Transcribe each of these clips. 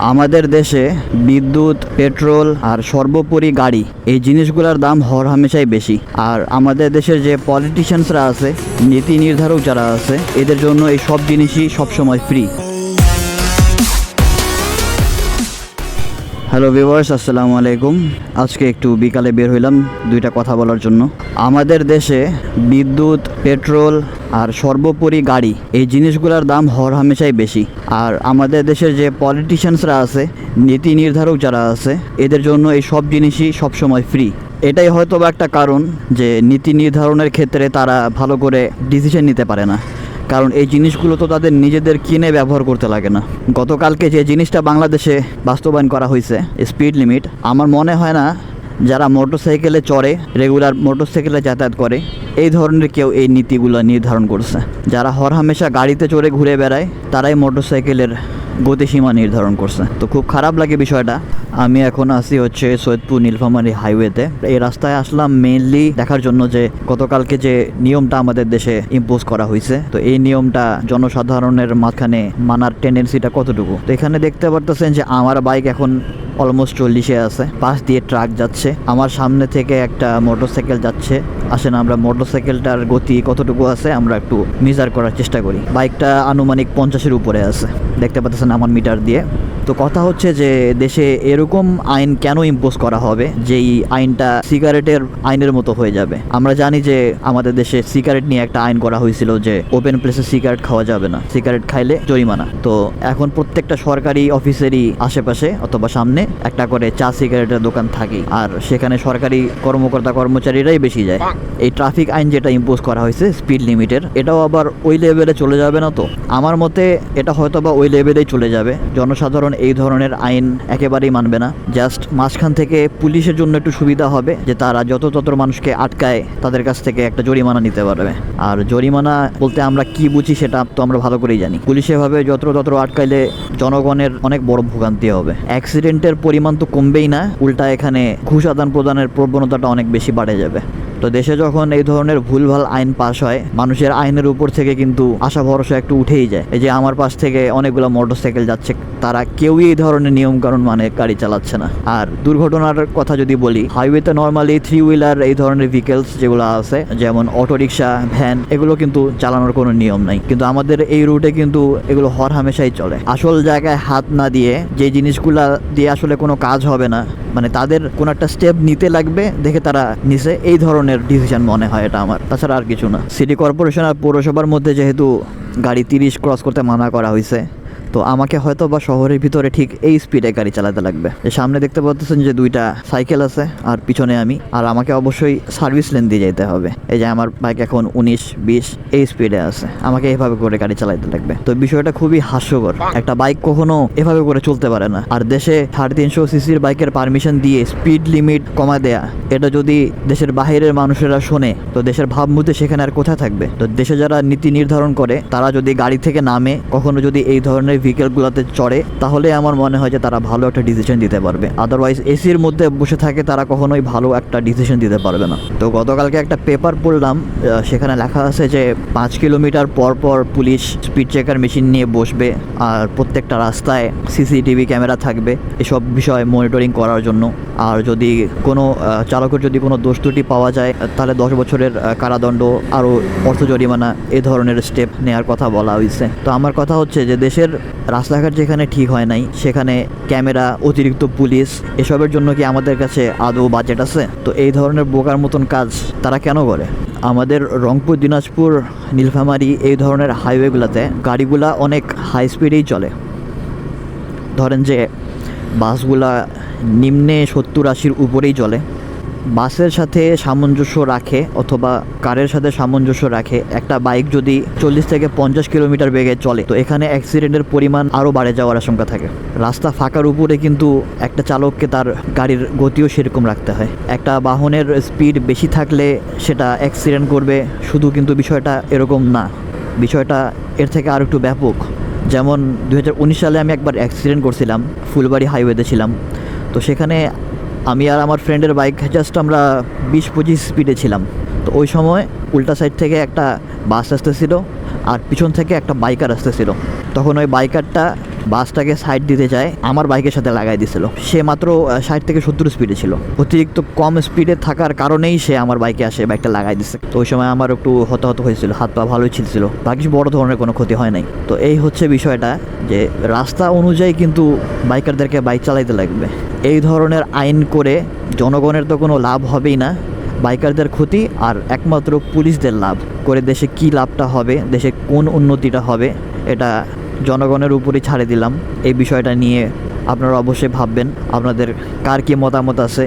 আমাদের দেশে বিদ্যুৎ, পেট্রোল আর সর্বোপরি গাড়ি, এই জিনিসগুলোর দাম হর হামেশাই বেশি। আর আমাদের দেশের যে পলিটিশিয়ানসরা আছে, নীতি নির্ধারক যারা আছে, এদের জন্য এই সব জিনিসই সবসময় ফ্রি হ্যালো ভিউয়ার্স আসসালামু আলাইকুম। আজকে একটু বিকালে বের হইলাম দুইটা কথা বলার জন্য। আমাদের দেশে বিদ্যুৎ, পেট্রোল আর সর্বোপরি গাড়ি, এই জিনিসগুলোর দাম হর হামেশাই বেশি। আর আমাদের দেশের যে পলিটিশিয়ানসরা আছে, নীতি নির্ধারক যারা আছে, এদের জন্য এই সব জিনিসই সবসময় ফ্রি এটাই হয়তো একটা কারণ যে নীতি নির্ধারণের ক্ষেত্রে তারা ভালো করে ডিসিশন নিতে পারে না। কারণ এই জিনিসগুলো তো তাদের নিজেদের কিনে ব্যবহার করতে লাগে না। গতকালকে যে জিনিসটা বাংলাদেশে বাস্তবায়ন করা হয়েছে স্পিড লিমিট আমার মনে হয় না যারা মোটরসাইকেলে চড়ে রেগুলার মোটরসাইকেলে যাতায়াত করে, এই ধরনের কেউ এই নীতিগুলো নির্ধারণ করছে। যারা হর হামেশা গাড়িতে চড়ে ঘুরে বেড়ায়, তারাই মোটরসাইকেলের গতিসীমা নির্ধারণ করছে। তো খুব খারাপ লাগে বিষয়টা। আমি এখন আসি হচ্ছে সৈয়দপুর নীলফামারী হাইওয়েতে। এই রাস্তায় আসলাম মেনলি দেখার জন্য যে গতকালকে যে নিয়মটা আমাদের দেশে ইম্পোজ করা হয়েছে, তো এই নিয়মটা জনসাধারণের মাঝখানে মানার টেন্ডেন্সিটা কতটুকু? তো এখানে দেখতে পারতেছেন যে আমার বাইক এখন অলমোস্ট চল্লিশে আছে। পাশ দিয়ে ট্রাক যাচ্ছে। আমার সামনে থেকে একটা মোটরসাইকেল যাচ্ছে। আসেন আমরা মোটরসাইকেলটার গতি কতটুকু আছে আমরা একটু মেজার করার চেষ্টা করি। বাইকটা আনুমানিক পঞ্চাশের উপরে আছে। দেখতে পাচ্ছেন আমার মিটার দিয়ে। তো কথা হচ্ছে যে দেশে এরকম আইন কেন ইম্পোজ করা হবে? যে এই আইনটা সিগারেটের আইনের মতো হয়ে যাবে। আমরা জানি যে আমাদের দেশে সিগারেট নিয়ে একটা আইন করা হয়েছিল যে ওপেন প্লেসে সিগারেট খাওয়া যাবে না। সিগারেট খাইলে জরিমানা। তো এখন প্রত্যেকটা সরকারি অফিসেরই আশেপাশে অথবা সামনে একটা করে চা সিগারেটের দোকান থাকে আর সেখানে সরকারি কর্মকর্তা কর্মচারীরাই বেশি যায়। এই ট্রাফিক আইন যেটা ইম্পোজ করা হয়েছে স্পিড লিমিটের এটাও আবার ওই লেভেলে চলে যাবে না তো? আমার মতে এটা হয়তো বা ওই লেভেলেই চলে যাবে। জনসাধারণ এই ধরনের আইন একেবারেই মানবে না। জাস্ট মাঝখান থেকে পুলিশের জন্য একটু সুবিধা হবে যে তারা যত তত মানুষকে আটকায় তাদের কাছ থেকে একটা জরিমানা নিতে পারবে। আর জরিমানা বলতে আমরা কি বুঝি সেটা তো আমরা ভালো করেই জানি। পুলিশ এভাবে যত্র তত্র আটকাইলে জনগণের অনেক বড় ভোগান্তি হবে। অ্যাক্সিডেন্টের পরিমাণ তো কমবেই না, উল্টা এখানে ঘুষ আদান প্রদানের প্রবণতাটা অনেক বেশি বাড়ে যাবে। তো দেশে যখন এই ধরনের ভুলভাল আইন পাস হয়, মানুষের আইনের উপর থেকে কিন্তু আশা, ভরসা একটু উঠেই যায়। এই যে আমার পাশ থেকে অনেকগুলো মোটরসাইকেল যাচ্ছে, তারা কেউই এই ধরনের নিয়ম কানুন মানে গাড়ি চালাচ্ছে না। আর দুর্ঘটনার কথা যদি বলি হাইওয়েতে নর্মালি থ্রি হুইলার এই ধরনের ভেহিকেলস যেগুলো আছে, যেমন অটোরিকশা ভ্যান এগুলো কিন্তু চালানোর কোনো নিয়ম নাই। কিন্তু আমাদের এই রুটে কিন্তু এগুলো হর হামেশাই চলে। আসল জায়গায় হাত না দিয়ে যে জিনিসগুলা দিয়ে আসলে কোনো কাজ হবে না মানে তাদের কোনো একটা স্টেপ নিতে লাগবে, দেখে তারা নিছে। এই ধরনের ডিসিশন মনে হয় এটা আমার। তাছাড়া আর কিছু না। সিটি কর্পোরেশন আর পৌরসভার মধ্যে যেহেতু গাড়ি তিরিশ ক্রস করতে মানা করা হয়েছে তো আমাকে হয়তো বা শহরের ভিতরে ঠিক এই স্পিডে গাড়ি চালাতে লাগবে। সামনে দেখতে পাচ্ছেন যে দুইটা সাইকেল আছে আর পিছনে আমি। আর আমাকে অবশ্যই সার্ভিস লেন দিয়ে যেতে হবে। এই যে আমার বাইক এখন উনিশ, বিশ এই স্পিডে আছে। আমাকে এভাবে করে গাড়ি চালাতে লাগবে। তো বিষয়টা খুবই হাস্যকর। একটা বাইক কখনো এভাবে করে চলতে পারে না। আর দেশে সাড়ে তিনশো সিসির বাইকের পারমিশন দিয়ে স্পিড লিমিট কমা দেয়া, এটা যদি দেশের বাহিরের মানুষেরা শোনে, তো দেশের ভাবমূর্তি সেখানে আর কোথায় থাকবে? তো দেশে যারা নীতি নির্ধারণ করে, তারা যদি গাড়ি থেকে নামে, কখনো যদি এই ধরনের ভেহিকেলগুলোতে চড়ে, তাহলে আমার মনে হয় যে তারা ভালো একটা ডিসিশন দিতে পারবে। আদারওয়াইজ এসির মধ্যে বসে থাকে তারা কখনোই ভালো একটা ডিসিশন দিতে পারবে না। তো গতকালকে একটা পেপার পড়লাম সেখানে লেখা আছে যে পাঁচ কিলোমিটার পর পর পুলিশ স্পিড চেকার মেশিন নিয়ে বসবে, আর প্রত্যেকটা রাস্তায় সিসিটিভি ক্যামেরা থাকবে, এসব বিষয় মনিটরিং করার জন্য। আর যদি কোনো চালকের যদি কোনো দোষ ত্রুটি পাওয়া যায়, তাহলে দশ বছরের কারাদণ্ড, আরও অর্থ জরিমানা, এ ধরনের স্টেপ নেওয়ার কথা বলা হয়েছে। তো আমার কথা হচ্ছে যে দেশের রাস্তাঘাট যেখানে ঠিক হয় নাই, সেখানে ক্যামেরা, অতিরিক্ত পুলিশ, এসবের জন্য কি আমাদের কাছে আদৌ বাজেট আছে? তো এই ধরনের বোকার মতন কাজ তারা কেন করে? আমাদের রংপুর, দিনাজপুর, নীলফামারী এই ধরনের হাইওয়েগুলোতে গাড়িগুলা অনেক হাই স্পিডেই চলে। ধরেন যে বাসগুলা নিম্নে সত্তর আশির উপরেই চলে। বাসের সাথে সামঞ্জস্য রাখে অথবা কারের সাথে সামঞ্জস্য রাখে, একটা বাইক যদি চল্লিশ থেকে পঞ্চাশ কিলোমিটার বেগে চলে, তো এখানে অ্যাক্সিডেন্টের পরিমাণ আরও বাড়ে যাওয়ার আশঙ্কা থাকে। রাস্তা ফাঁকার উপরে কিন্তু একটা চালককে তার গাড়ির গতিও সেরকম রাখতে হয়। একটা বাহনের স্পিড বেশি থাকলে সেটা অ্যাক্সিডেন্ট করবে, শুধু কিন্তু বিষয়টা এরকম না। বিষয়টা এর থেকে আর একটু ব্যাপক। যেমন দু হাজার উনিশ সালে আমি একবার অ্যাক্সিডেন্ট করছিলাম, ফুলবাড়ি হাইওয়েতে ছিলাম। তো সেখানে আমি আর আমার ফ্রেন্ডের বাইক জাস্ট আমরা বিশ পঁচিশ স্পিডে ছিলাম। তো ওই সময় উল্টা সাইড থেকে একটা বাস আসতেছিল আর পিছন থেকে একটা বাইকার আসতেছিল। তখন ওই বাইকারটা বাসটাকে সাইড দিতে যায়, আমার বাইকের সাথে লাগাই দিছিল। সে মাত্র ষাট থেকে সত্তর স্পিডে ছিল। অতিরিক্ত কম স্পিডে থাকার কারণেই সে আমার বাইকে আসে বাইকটা লাগাই দিছে। তো ওই সময় আমার একটু হতাহত হয়েছিল, হাত পা ভালোই ছিলছিল। বাকি বড় ধরনের কোনো ক্ষতি হয় নাই। তো এই হচ্ছে বিষয়টা যে, রাস্তা অনুযায়ী কিন্তু বাইকারদেরকে বাইক চালাইতে লাগবে। এই ধরনের আইন করে জনগণের তো কোনো লাভ হবেই না। বাইকারদের ক্ষতি আর একমাত্র পুলিশদের লাভ। করে দেশে কি লাভটা হবে, দেশে কোন উন্নতিটা হবে, এটা জনগণের উপরই ছাড়ে দিলাম। এই বিষয়টা নিয়ে আপনারা অবশ্যই ভাববেন, আপনাদের কার কী মতামত আছে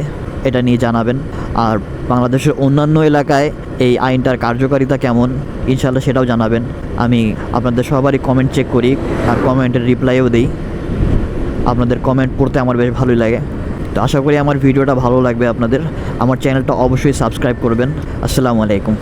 এটা নিয়ে জানাবেন। আর বাংলাদেশের অন্যান্য এলাকায় এই আইনটার কার্যকারিতা কেমন ইনশাল্লাহ সেটাও জানাবেন। আমি আপনাদের সবারই কমেন্ট চেক করি আর কমেন্টের রিপ্লাইও দিই। আপনাদের কমেন্ট পড়তে আমার বেশ ভালোই লাগে। তো আশা করি আমার ভিডিওটা ভালো লাগবে আপনাদের। আমার চ্যানেলটা অবশ্যই সাবস্ক্রাইব করবেন। আসসালামু আলাইকুম।